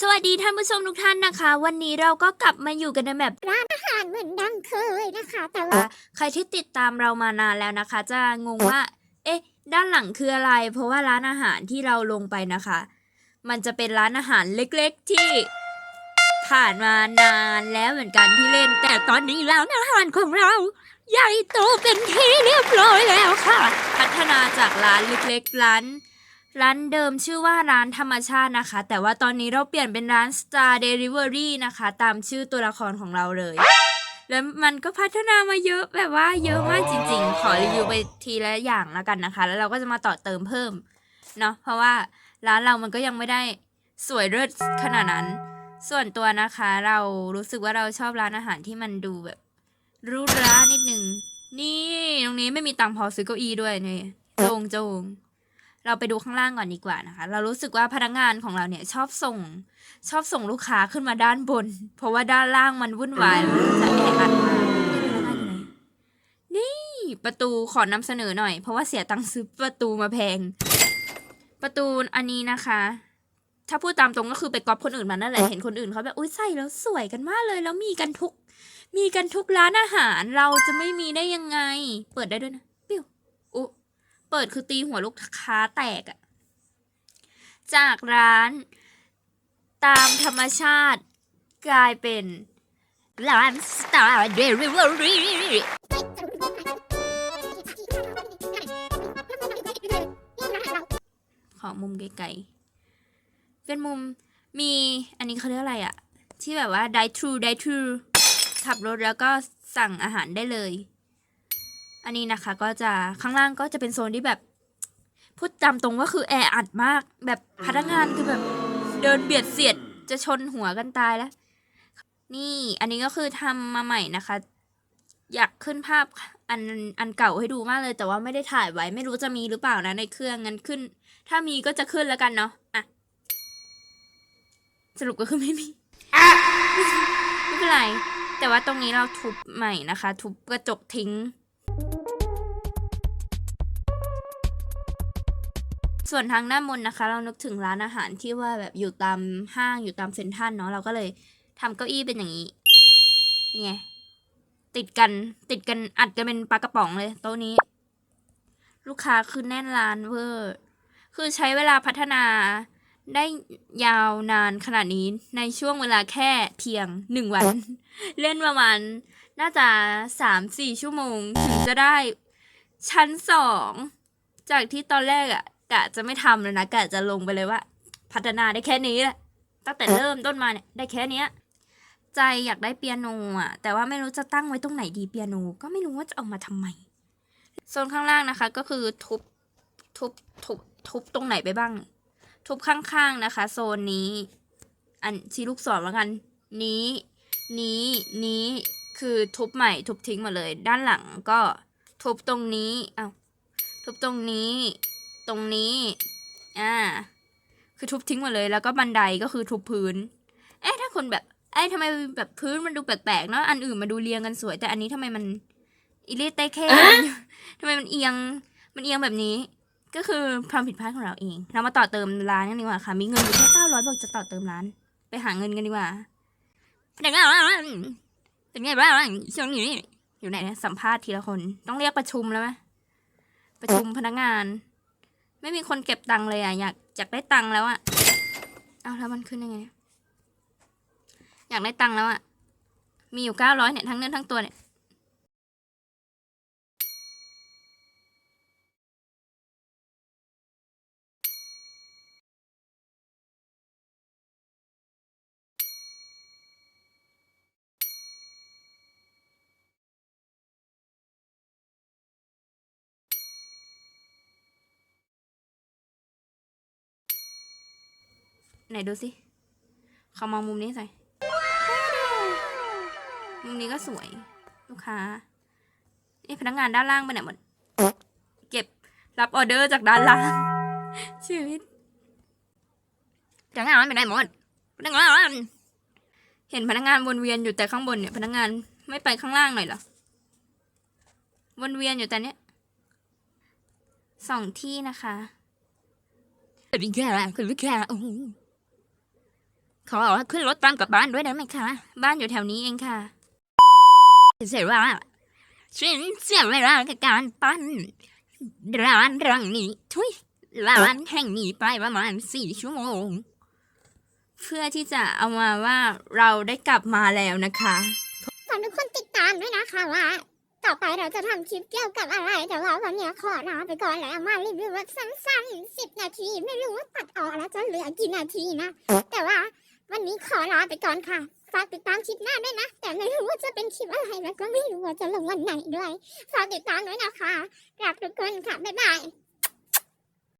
สวัสดีท่านผู้ชมทุกท่านนะคะ วันนี้เราก็กลับมาอยู่กันในแบบร้านอาหารเหมือนดังเคยนะคะ แต่ว่าใครที่ติดตามเรามานานแล้วนะคะ จะงงว่า เอ๊ะ ด้านหลังคืออะไร เพราะว่าร้านอาหารที่เราลงไปนะคะ มันจะเป็นร้านอาหารเล็กๆที่ผ่านมานานแล้วเหมือนกันที่เล่น แต่ตอนนี้ร้านอาหารของเราใหญ่โตเป็นที่เรียบร้อยแล้วค่ะ พัฒนาจากร้านเล็กๆร้าน ร้านเดิมชื่อว่าร้านธรรมชาตินะคะ แต่ว่าตอนนี้เราเปลี่ยนเป็นร้าน Star Delivery นะคะ ตามชื่อตัวละครของเราเลย แล้วมันก็พัฒนามาเยอะแบบว่าเยอะมากจริง ๆ ขอรีวิวไปทีละอย่างแล้วกันนะคะ แล้วเราก็จะมาต่อเติมเพิ่มเนาะเพราะว่าร้านเรามันก็ยังไม่ได้สวยเลิศขนาดนั้น ส่วนตัวนะคะ เรารู้สึกว่าเราชอบร้านอาหารที่มันดูแบบรูหรานิดนึงนี่ตรงนี้ไม่มีตังค์พอซื้อเก้าอี้ด้วยนี่โจงโจง เราไปดูข้างล่างก่อนดีกว่านะคะ เรารู้สึกว่าพนักงานของเราเนี่ยชอบส่ง ชอบส่งลูกค้าขึ้นมาด้านบน เพราะว่าด้านล่างมันวุ่นวายมันจะแออัดมากนี่ประตูขอนำเสนอหน่อย เพราะว่าเสียตังค์ซื้อประตูมาแพง ประตูอันนี้นะคะ ถ้าพูดตามตรงก็คือไปก๊อปคนอื่นมานั่นแหละเห็นคนอื่นเขาแบบอุ้ยใส่แล้วสวยกันมากเลย แล้วมีกันทุก มีกันทุกร้านอาหารเราจะไม่มีได้ยังไง เปิดได้ด้วยนะปิ้วอุ เปิดคือตีหัวลูกค้าแตกอะจากร้าน ตามธรรมชาติกลายเป็นร้าน Star Delivery ขอมุมไกลๆเป็นมุมมีอันนี้เขาเรียกอะไรอะที่แบบว่า drive thru drive thru ขับรถแล้วก็สั่งอาหารได้เลย อันนี้นะคะก็จะข้างล่างก็จะเป็นโซนที่แบบพูดตามตรงก็คือแออัดมาก แบบพนักงานคือแบบเดินเบียดเสียดจะชนหัวกันตายแล้ว นี่อันนี้ก็คือทำมาใหม่นะคะ อยากขึ้นภาพอันอันเก่าให้ดูมากเลย แต่ว่าไม่ได้ถ่ายไว้ ไม่รู้จะมีหรือเปล่านะในเครื่องงั้นขึ้น ถ้ามีก็จะขึ้นแล้วกันเนาะอะสรุปก็คือไม่มีไม่เป็นไร แต่ว่าตรงนี้เราทุบใหม่นะคะ ทุบกระจกทิ้ง ส่วนทางด้านบนนะคะ เรานึกถึงร้านอาหารที่ว่าแบบอยู่ตามห้างอยู่ตามเซ็นทรัลเนาะเราก็เลยทำเก้าอี้เป็นอย่างนี้เป็นไงติดกันติดกันอัดกันเป็นปลากระป๋องเลยโต๊ะนี้ ลูกค้าคือแน่นร้านเวอร์คือใช้เวลาพัฒนาได้ยาวนานขนาดนี้ในช่วงเวลาแค่เพียงหนึ่งวัน เล่นประมาณน่าจะสามสี่ชั่วโมง ถึงจะได้ชั้นสอง จากที่ตอนแรกอะ กะจะไม่ทำเลยนะกะจะลงไปเลยว่า พัฒนาได้แค่นี้แหละตั้งแต่เริ่มต้นมาเนี่ยได้แค่เนี้ย ใจอยากได้เปียโนอะ แต่ว่าไม่รู้จะตั้งไว้ตรงไหนดีเปียโนก็ไม่รู้ว่าจะเอามาทำไมโซนข้างล่างนะคะ ก็คือทุบทุบทุบทุบตรงไหนไปบ้าง ทุบข้างๆนะคะ โซนนี้ อันชี้ลูกศรว่ากัน นี้ นี้นี้คือทุบใหม่ ทุบทิ้งหมดเลย ด้านหลังก็ทุบตรงนี้อ้าวทุบตรงนี้ ตรงนี้ อ่า คือทุบทิ้งหมดเลย แล้วก็บันไดก็คือทุบพื้น เอ๊ะถ้าคนแบบ เอ้ยทำไมแบบพื้นมันดูแปลกๆเนาะ อันอื่นมาดูเรียงกันสวย แต่อันนี้ทำไมมันอิลิเตเคทำไมมันเอียง มันเอียงแบบนี้ ก็คือความผิดพลาดของเราเอง เรามาต่อเติมร้านกันดีกว่าค่ะ มีเงินอยู่แค่เก้าร้อยบอกจะต่อเติมร้าน ไปหาเงินกันดีกว่าเป็นไงบ้างเป็นไงบ้างช่วงนี้อยู่ไหนเนี่ยสัมภาษณ์ทีละคน ต้องเรียกประชุมแล้วไหมประชุมพนักงาน ไม่มีคนเก็บตังค์เลยอะอยากอยากได้ตังค์แล้วอะเอาแล้วมันขึ้นยังไง อยากได้ตังค์แล้วอะมีอยู่เก้าร้อยเนี่ยทั้งเนื้อทั้งตัวเนี่ย ไหนดูสิเขามองมุมนี้ใส่มุมนี้ก็สวย ลูกค้านี่พนักงานด้านล่างไปไหนหมด เก็บรับออเดอร์จากด้านล่าง ชีวิตพนักงานไปไหนหมดพนักงานเห็นพนักงานวนเวียนอยู่แต่ข้างบนเนี่ย พนักงานไม่ไปข้างล่างหน่อยเหรอ วนเวียนอยู่แต่เนี้ยสองที่นะคะคุณพี่แค่คุณพี่แค่ ขอขึ้นรถตามกลับบ้านด้วยได้ไหมคะ บ้านอยู่แถวนี้เองค่ะเสียเวลาฉันเสียเวลากับการปั้นร้านรังนี้ทุยร้านแห่งนี้ไปประมาณสี่ชั่วโมง เพื่อที่จะเอามาว่าเราได้กลับมาแล้วนะคะฝากทุกคนติดตามด้วยนะคะว่า ต่อไปเราจะทำคลิปเกี่ยวกับอะไร แต่ว่าวันนี้ขอลาไปก่อนแล้วมารีวิวแบบสั้นๆสิบนาที ไม่รู้ว่าตัดออกแล้วจะเหลือกี่นาทีนะ แต่ว่า วันนี้ขอลาไปก่อนค่ะ ฝากติดตามคลิปหน้าด้วยนะ แต่ไม่รู้ว่าจะเป็นคลิปอะไรแล้วก็ไม่รู้ว่าจะลงวันไหนด้วย ฝากติดตามด้วยนะคะรักทุกคนค่ะ บ๊ายบาย